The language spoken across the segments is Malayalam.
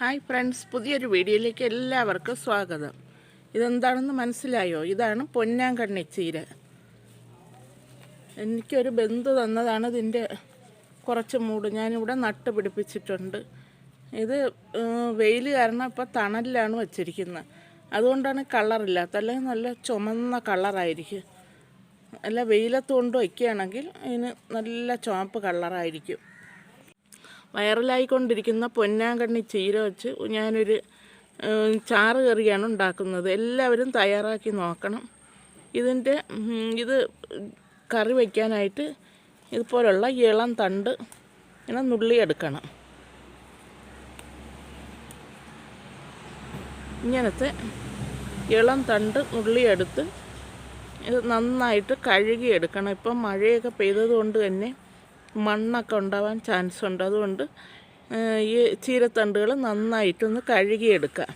ഹായ് ഫ്രണ്ട്സ് പുതിയൊരു വീഡിയോയിലേക്ക് എല്ലാവർക്കും സ്വാഗതം. ഇതെന്താണെന്ന് മനസ്സിലായോ? ഇതാണ് പൊന്നാങ്കണ്ണി ചീര. എനിക്കൊരു ബന്ധു തന്നതാണ് ഇതിന്റെ കുറച്ച് മൂട്. ഞാനിവിടെ നട്ട് പിടിപ്പിച്ചിട്ടുണ്ട്. ഇത് വെയിൽ കാരണം ഇപ്പോൾ തണലിലാണ് വച്ചിരിക്കുന്നത്. അതുകൊണ്ടാണ് കളറില്ലാത്ത അല്ലെങ്കിൽ നല്ല ചുമന്ന കളറായിരിക്കും അല്ല വെയിലത്ത് കൊണ്ട് വയ്ക്കുകയാണെങ്കിൽ അതിന് നല്ല ചുവപ്പ് കളറായിരിക്കും വൈറലായിക്കൊണ്ടിരിക്കുന്ന പൊന്നാങ്കണ്ണി ചീര വെച്ച് ഞാനൊരു ചാറ് കറിയാണ് ഉണ്ടാക്കുന്നത്. എല്ലാവരും തയ്യാറാക്കി നോക്കണം. ഇതിന്റെ ഇത് കറി വയ്ക്കാനായിട്ട് ഇതുപോലുള്ള ഇളം തണ്ട് ഇങ്ങനെ നുള്ളിയെടുക്കണം ഇങ്ങനത്തെ ഇളം തണ്ട് നുള്ളിയെടുത്ത് ഇത് നന്നായിട്ട് കഴുകിയെടുക്കണം. ഇപ്പം മഴയൊക്കെ പെയ്തത് കൊണ്ട് തന്നെ മണ്ണൊക്കെ ഉണ്ടാവാൻ ചാൻസ് ഉണ്ട്. അതുകൊണ്ട് ഈ ചീരത്തണ്ടുകൾ നന്നായിട്ടൊന്ന് കഴുകിയെടുക്കുക.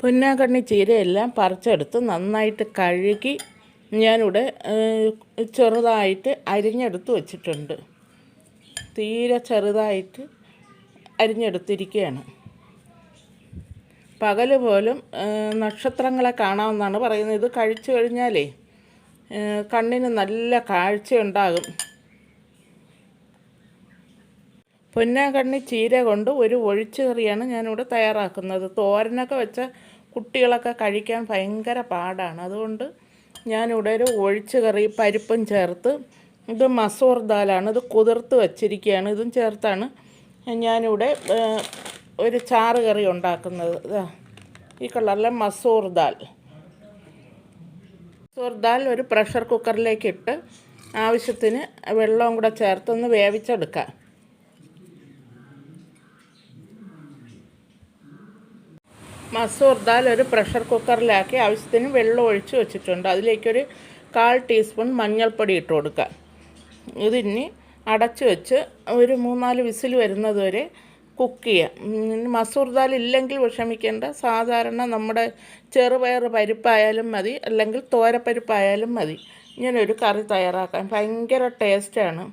പൊന്നാക്കണ്ണി ചീരയെല്ലാം പറിച്ചെടുത്ത് നന്നായിട്ട് കഴുകി ഞാനിവിടെ ചെറുതായിട്ട് അരിഞ്ഞെടുത്ത് വച്ചിട്ടുണ്ട്. തീരെ ചെറുതായിട്ട് അരിഞ്ഞെടുത്തിരിക്കുകയാണ്. പകൽ പോലും നക്ഷത്രങ്ങളെ കാണാമെന്നാണ് പറയുന്നത്. ഇത് കഴിച്ചു കഴിഞ്ഞാലേ കണ്ണിന് നല്ല കാഴ്ചയുണ്ടാകും. പൊന്നാങ്കണ്ണി ചീര കൊണ്ട് ഒരു ഒഴിച്ചു കറിയാണ് ഞാനിവിടെ തയ്യാറാക്കുന്നത്. തോരനൊക്കെ വെച്ച കുട്ടികളൊക്കെ കഴിക്കാൻ ഭയങ്കര പാടാണ്. അതുകൊണ്ട് ഞാനിവിടെ ഒരു ഒഴിച്ചു കറി പരിപ്പും ചേർത്ത് ഇത് മസൂർ ദാലാണ്. ഇത് കുതിർത്ത് വച്ചിരിക്കുകയാണ്. ഇതും ചേർത്താണ് ഞാനിവിടെ ഒരു ചാറ് കറി ഉണ്ടാക്കുന്നത്. ഈ കളറിലെ മസൂർ ദാൽ. മസൂർ ദാൽ ഒരു പ്രഷർ കുക്കറിലേക്ക് ഇട്ട് ആവശ്യത്തിന് വെള്ളവും കൂടെ ചേർത്തൊന്ന് വേവിച്ചെടുക്കാം. മസൂർ ദാൽ ഒരു പ്രഷർ കുക്കറിലാക്കി ആവശ്യത്തിന് വെള്ളം ഒഴിച്ച് വെച്ചിട്ടുണ്ട്. അതിലേക്കൊരു കാൽ ടീസ്പൂൺ മഞ്ഞൾപ്പൊടി ഇട്ട് കൊടുക്കുക. ഇതിനി അടച്ചു വെച്ച് ഒരു മൂന്നാൽ വിസിൽ വരുന്നത് വരെ കുക്ക് ചെയ്യാം ഉം, മസൂർ ദാൽ ഇല്ലെങ്കിൽ വിഷമിക്കേണ്ട. സാധാരണ നമ്മുടെ ചെറുപയർ പരിപ്പായാലും മതി അല്ലെങ്കിൽ തോരപ്പരിപ്പായാലും മതി. ഇങ്ങനെ ഒരു കറി തയ്യാറാക്കാൻ ഭയങ്കര ടേസ്റ്റാണ്.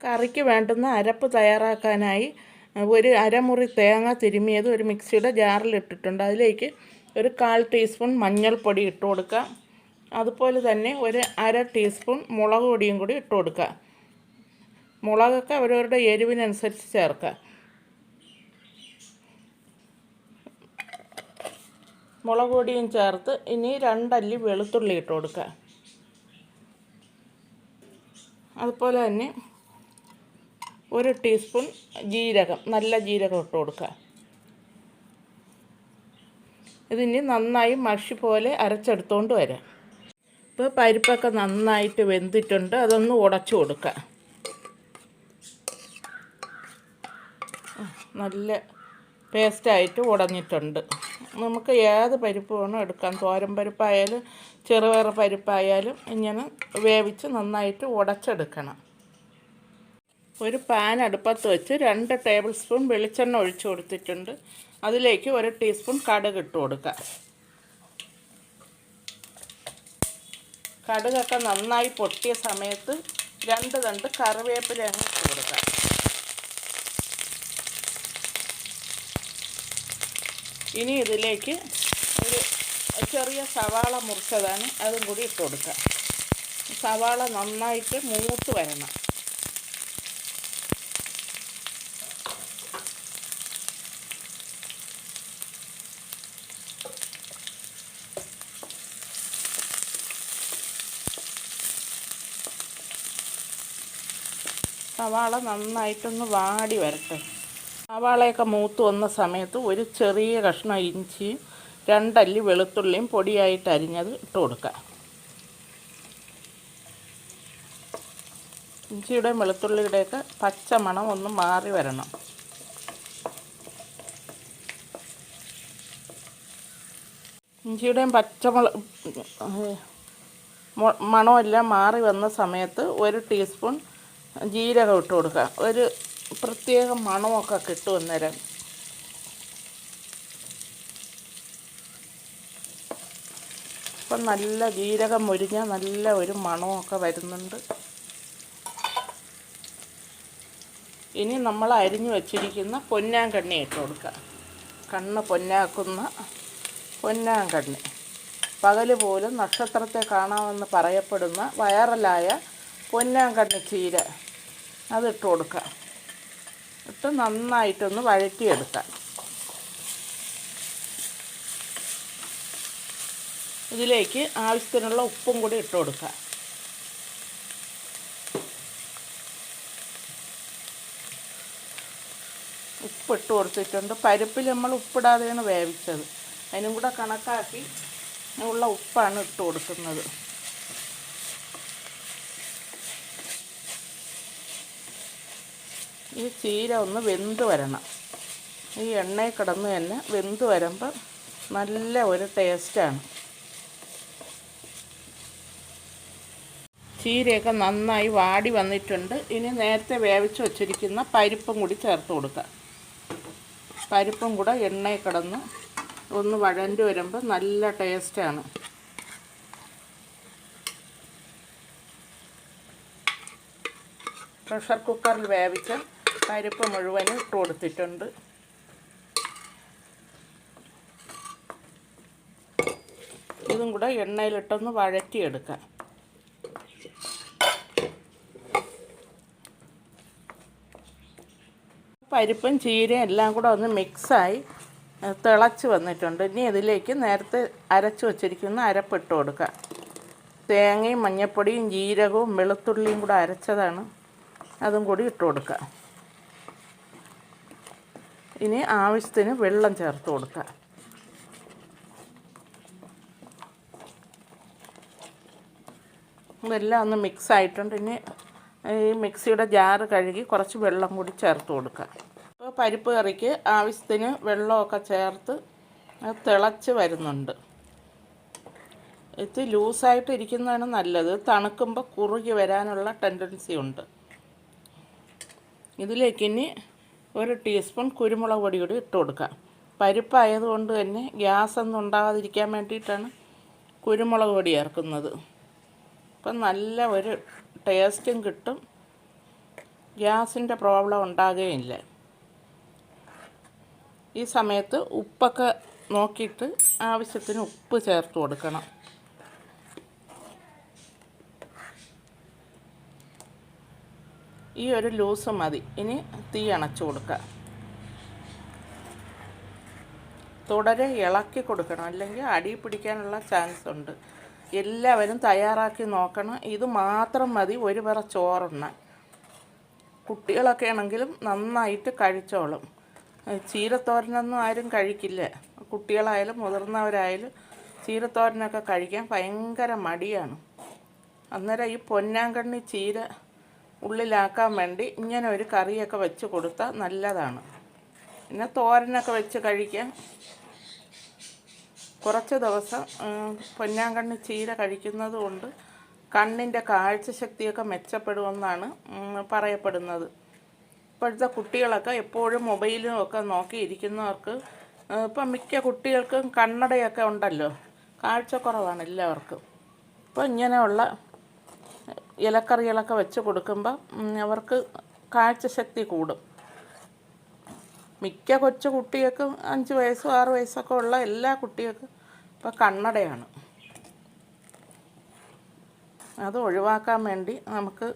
കറിക്ക് വേണ്ടുന്ന അരപ്പ് തയ്യാറാക്കാനായി ഒരു അരമുറി തേങ്ങ തിരുമിയത് ഒരു മിക്സിയുടെ ജാറിൽ ഇട്ടിട്ടുണ്ട്. അതിലേക്ക് ഒരു കാൽ ടീസ്പൂൺ മഞ്ഞൾപ്പൊടി ഇട്ട് കൊടുക്കുക. അതുപോലെ തന്നെ ഒരു അര ടീസ്പൂൺ മുളക് പൊടിയും കൂടി ഇട്ട് കൊടുക്കുക. മുളകൊക്കെ അവരവരുടെ എരിവിനനുസരിച്ച് ചേർക്കുക. മുളക് പൊടിയും ചേർത്ത് ഇനി രണ്ടല്ലി വെളുത്തുള്ളി ഇട്ട് കൊടുക്കുക. അതുപോലെ തന്നെ ഒരു ടീസ്പൂൺ ജീരകം നല്ല ജീരകം ഇട്ട് കൊടുക്കുക. ഇതിനി നന്നായി മഷി പോലെ അരച്ചെടുത്തോണ്ട് വരാം. ഇപ്പോൾ പരിപ്പൊക്കെ നന്നായിട്ട് വെന്തിട്ടുണ്ട് അതൊന്ന് ഉടച്ചു കൊടുക്കുക. നല്ല പേസ്റ്റായിട്ട് ഉടഞ്ഞിട്ടുണ്ട്. നമുക്ക് ഏത് പരിപ്പ് വേണോ എടുക്കാം. തോരൻ പരിപ്പായാലും ചെറുപയർ പരിപ്പായാലും ഇങ്ങനെ വേവിച്ച് നന്നായിട്ട് ഉടച്ചെടുക്കണം. ഒരു പാൻ അടുപ്പത്ത് വെച്ച് രണ്ട് ടേബിൾ സ്പൂൺ വെളിച്ചെണ്ണ ഒഴിച്ചു കൊടുത്തിട്ടുണ്ട്. അതിലേക്ക് ഒരു ടീസ്പൂൺ കടുക് ഇട്ട് കൊടുക്കുക. കടുകൊക്കെ നന്നായി പൊട്ടിയ സമയത്ത് രണ്ട് തണ്ട് കറിവേപ്പില ഇട്ട് കൊടുക്കുക. ഇനി ഇതിലേക്ക് ഒരു ചെറിയ സവാള മുറിച്ചതാണ്. അതും കൂടി ഇട്ട് കൊടുക്കുക. സവാള നന്നായിട്ട് മൂത്ത് വരണം. സവാള നന്നായിട്ടൊന്ന് വാടി വരട്ടെ. സവാളയൊക്കെ മൂത്ത് വന്ന സമയത്ത് ഒരു ചെറിയ കഷ്ണം ഇഞ്ചിയും രണ്ടല്ലി വെളുത്തുള്ളിയും പൊടിയായിട്ട് അരിഞ്ഞത് ഇട്ട് കൊടുക്കുക ഇഞ്ചിയുടെയും വെളുത്തുള്ളിയുടെയൊക്കെ പച്ച മണം ഒന്ന് മാറി വരണം. ഇഞ്ചിയുടെയും പച്ചമുള മൊ- മണമെല്ലാം മാറി വന്ന സമയത്ത് ഒരു ടീസ്പൂൺ ജീരകം ഇട്ട് കൊടുക്കുക. ഒരു പ്രത്യേക മണമൊക്കെ കിട്ടും അന്നേരം. ഇപ്പം നല്ല ജീരകം മുരിഞ്ഞ നല്ല ഒരു മണമൊക്കെ വരുന്നുണ്ട്. ഇനി നമ്മൾ അരിഞ്ഞു വച്ചിരിക്കുന്ന പൊന്നാങ്കണ്ണി ഇട്ട് കൊടുക്കുക. കണ്ണ് പൊന്നാക്കുന്ന പൊന്നാങ്കണ്ണി. പകൽ പോലും നക്ഷത്രത്തെ കാണാമെന്ന് പറയപ്പെടുന്ന വൈറലായ പൊന്നാങ്കണ്ണി ചീര. അതിട്ട് കൊടുക്കുക ഇട്ട് നന്നായിട്ടൊന്ന് വഴറ്റിയെടുക്കാം. ഇതിലേക്ക് ആവശ്യത്തിനുള്ള ഉപ്പും കൂടി ഇട്ട് കൊടുക്കുക ഉപ്പിട്ട് കൊടുത്തിട്ടുണ്ട്. പരിപ്പിൽ നമ്മൾ ഉപ്പിടാതെയാണ് വേവിച്ചത്. അതിനും കൂടെ കണക്കാക്കി ഉള്ള ഉപ്പാണ് ഇട്ട് കൊടുക്കുന്നത്. ഈ ചീര ഒന്ന് വെന്ത് വരണം. ഈ എണ്ണയിൽ കിടന്ന് തന്നെ വെന്ത് വരുമ്പോൾ നല്ല ഒരു ടേസ്റ്റാണ് ചീരയൊക്കെ നന്നായി വാടി വന്നിട്ടുണ്ട്. ഇനി നേരത്തെ വേവിച്ച് വച്ചിരിക്കുന്ന പരിപ്പും കൂടി ചേർത്ത് കൊടുക്കാം. പരിപ്പും കൂടെ എണ്ണയിൽ കിടന്ന് ഒന്ന് വഴണ്ട് വരുമ്പോൾ നല്ല ടേസ്റ്റാണ് പ്രഷർ കുക്കറിൽ വേവിച്ച പരിപ്പ് മുഴുവനും ഇട്ട് കൊടുത്തിട്ടുണ്ട്. ഇതും കൂടെ എണ്ണയിലിട്ടൊന്ന് വഴറ്റിയെടുക്കാം. പരിപ്പും ചീരയും എല്ലാം കൂടെ ഒന്ന് മിക്സായി തിളച്ച് വന്നിട്ടുണ്ട്. ഇനി ഇതിലേക്ക് നേരത്തെ അരച്ച് വച്ചിരിക്കുന്ന അരപ്പിട്ട് കൊടുക്കുക തേങ്ങയും മഞ്ഞൾപ്പൊടിയും ജീരകവും വെളുത്തുള്ളിയും കൂടെ അരച്ചതാണ്. അതും കൂടി ഇട്ട് കൊടുക്കുക ഇനി ആവശ്യത്തിന് വെള്ളം ചേർത്ത് കൊടുക്കുക. ഇതെല്ലാം ഒന്ന് മിക്സ് ആയിട്ടുണ്ട്. ഇനി ഈ മിക്സിയുടെ ജാറ് കഴുകി കുറച്ച് വെള്ളം കൂടി ചേർത്ത് കൊടുക്കുക. ഇപ്പോൾ പരിപ്പ് കറിക്ക് ആവശ്യത്തിന് വെള്ളമൊക്കെ ചേർത്ത് അത് തിളച്ച് വരുന്നുണ്ട്. ഇത് ലൂസായിട്ട് ഇരിക്കുന്നതാണ് നല്ലത്. തണുക്കുമ്പോൾ കുറുകി വരാനുള്ള ടെൻഡൻസി ഉണ്ട്. ഇതിലേക്ക് ഇനി ഒരു ടീസ്പൂൺ കുരുമുളക് പൊടി കൂടി ഇട്ട് കൊടുക്കുക. പരിപ്പായതുകൊണ്ട് തന്നെ ഗ്യാസ് ഒന്നും ഉണ്ടാകാതിരിക്കാൻ വേണ്ടിയിട്ടാണ് കുരുമുളക് പൊടി ചേർക്കുന്നത്. അപ്പം നല്ല ഒരു ടേസ്റ്റും കിട്ടും. ഗ്യാസിന്റെ പ്രോബ്ലം ഉണ്ടാകുകയില്ല. ഈ സമയത്ത് ഉപ്പൊക്കെ നോക്കിയിട്ട് ആവശ്യത്തിന് ഉപ്പ് ചേർത്ത് കൊടുക്കണം. ഈ ഒരു ലൂസ് മതി. ഇനി തീ അണച്ചു കൊടുക്കുക. തുടരെ ഇളക്കി കൊടുക്കണം. അല്ലെങ്കിൽ അടി പിടിക്കാനുള്ള ചാൻസ് ഉണ്ട്. എല്ലാവരും തയ്യാറാക്കി നോക്കണം. ഇത് മാത്രം മതി. ഒരു പറ ചോറുണ്ണാൻ. കുട്ടികളൊക്കെ ആണെങ്കിലും നന്നായിട്ട് കഴിച്ചോളും. ചീരത്തോരനൊന്നും ആരും കഴിക്കില്ല. കുട്ടികളായാലും മുതിർന്നവരായാലും ചീരത്തോരനൊക്കെ കഴിക്കാൻ ഭയങ്കര മടിയാണ്. അന്നേരം ഈ പൊന്നാങ്കണ്ണി ചീര ഉള്ളിലാക്കാൻ വേണ്ടി ഇങ്ങനെ ഒരു കറിയൊക്കെ വെച്ച് കൊടുത്താൽ നല്ലതാണ്. പിന്നെ തോരനൊക്കെ വെച്ച് കഴിക്കാം. കുറച്ച് ദിവസം പൊന്നാങ്കണ്ണി ചീര കഴിക്കുന്നത് കൊണ്ട് കണ്ണിന്റെ കാഴ്ചശക്തിയൊക്കെ മെച്ചപ്പെടുമെന്നാണ് പറയപ്പെടുന്നത്. ഇപ്പോഴത്തെ കുട്ടികളൊക്കെ എപ്പോഴും മൊബൈലും ഒക്കെ നോക്കിയിരിക്കുന്നവർക്ക് ഇപ്പം മിക്ക കുട്ടികൾക്കും കണ്ണടയൊക്കെ ഉണ്ടല്ലോ. കാഴ്ചക്കുറവാണ് എല്ലാവർക്കും. ഇപ്പം ഇങ്ങനെയുള്ള ഇലക്കറികളൊക്കെ വെച്ച് കൊടുക്കുമ്പോൾ അവർക്ക് കാഴ്ചശക്തി കൂടും. മിക്ക കൊച്ചു കുട്ടികൾക്കും അഞ്ച് വയസ്സും ആറ് വയസ്സൊക്കെ ഉള്ള എല്ലാ കുട്ടികൾക്കും ഇപ്പോൾ കണ്ണടയാണ്. അത് ഒഴിവാക്കാൻ വേണ്ടി നമുക്ക്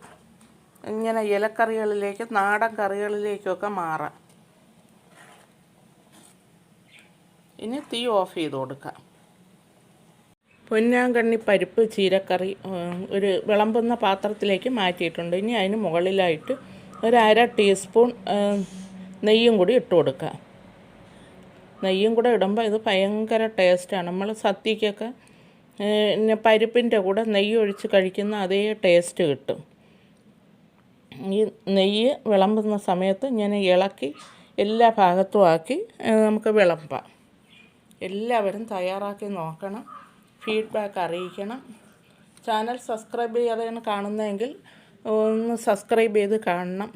ഇങ്ങനെ ഇലക്കറികളിലേക്ക് നാടൻ കറികളിലേക്കൊക്കെ മാറാം. ഇനി തീ ഓഫ് ചെയ്ത് കൊടുക്കാം. പൊന്നാങ്കണ്ണി പരിപ്പ് ചീരക്കറി ഒരു വിളമ്പുന്ന പാത്രത്തിലേക്ക് മാറ്റിയിട്ടുണ്ട്. ഇനി അതിന് മുകളിലായിട്ട് ഒരു അര ടീസ്പൂൺ നെയ്യും കൂടി ഇട്ട് കൊടുക്കുക. നെയ്യും കൂടെ ഇടുമ്പോൾ ഇത് ഭയങ്കര ടേസ്റ്റാണ്. നമ്മൾ സദ്യക്കൊക്കെ പിന്നെ പരിപ്പിന്റെ കൂടെ നെയ്യ് ഒഴിച്ച് കഴിക്കുന്ന അതേ ടേസ്റ്റ് കിട്ടും. ഈ നെയ്യ് വിളമ്പുന്ന സമയത്ത് ഞാൻ ഇളക്കി എല്ലാ ഭാഗത്തും ആക്കി നമുക്ക് വിളമ്പാം. എല്ലാവരും തയ്യാറാക്കി നോക്കണം. ഫീഡ്ബാക്ക് അറിയിക്കണം. ചാനൽ സബ്സ്ക്രൈബ് ചെയ്യാതെയാണ് കാണുന്നതെങ്കിൽ ഒന്ന് സബ്സ്ക്രൈബ് ചെയ്ത് കാണണം.